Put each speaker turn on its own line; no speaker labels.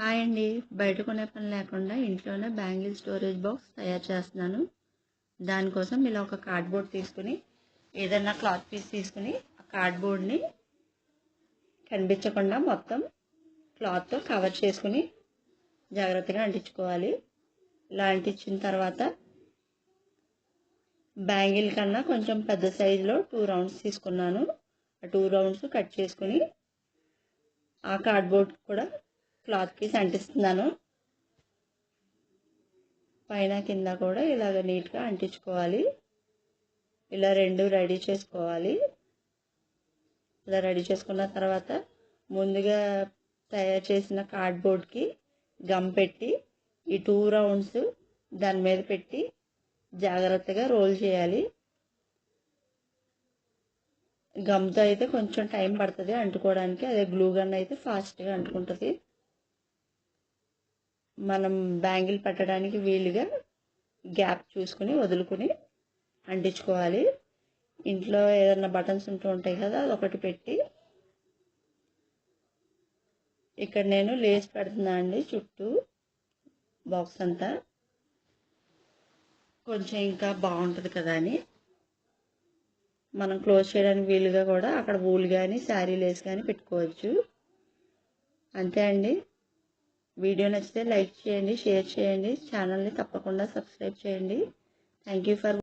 Hi అండి. బయట కొనే పని లేకుండా ఇంట్లోనే బ్యాంగిల్ స్టోరేజ్ బాక్స్ తయారు చేస్తున్నాను. దానికోసం ఇలా ఒక కార్డ్బోర్డ్ తీసుకుని ఏదైనా క్లాత్ పీస్ తీసుకుని ఆ కార్డ్బోర్డ్ని కనిపించకుండా మొత్తం క్లాత్తో కవర్ చేసుకుని జాగ్రత్తగా అంటించుకోవాలి. ఇలా అంటించిన తర్వాత బ్యాంగిల్ కన్నా కొంచెం పెద్ద సైజులో టూ రౌండ్స్ తీసుకున్నాను. ఆ టూ రౌండ్స్ కట్ చేసుకుని ఆ కార్డ్బోర్డ్ కూడా క్లాత్కి అంటిస్తున్నాను. పైన కింద కూడా ఇలాగ నీట్గా అంటించుకోవాలి. ఇలా రెండు రెడీ చేసుకోవాలి. ఇలా రెడీ చేసుకున్న తర్వాత ముందుగా తయారు చేసిన కార్డ్బోర్డ్కి గమ్ పెట్టి ఈ టూ రౌండ్స్ దాని మీద పెట్టి జాగ్రత్తగా రోల్ చేయాలి. గమ్తో అయితే కొంచెం టైం పడుతుంది అంటుకోవడానికి. అదే గ్లూ గన్ అయితే ఫాస్ట్గా అంటుకుంటుంది. మనం బ్యాంగిల్ పెట్టడానికి వీలుగా గ్యాప్ చూసుకుని వదులుకుని అంటించుకోవాలి. ఇంట్లో ఏదన్నా బటన్స్ ఉంటూ ఉంటాయి కదా అది ఒకటి పెట్టి. ఇక్కడ నేను లేస్ పెడుతున్నా అండి చుట్టూ బాక్స్ అంతా. కొంచెం ఇంకా బాగుంటుంది కదా అని. మనం క్లోజ్ చేయడానికి వీలుగా కూడా అక్కడ వూల్ కానీ శారీ లేస్ కానీ పెట్టుకోవచ్చు. అంతే అండి. వీడియో నచ్చితే లైక్ చేయండి షేర్ చేయండి. ఛానల్ని తప్పకుండా సబ్స్క్రైబ్ చేయండి. Thank you for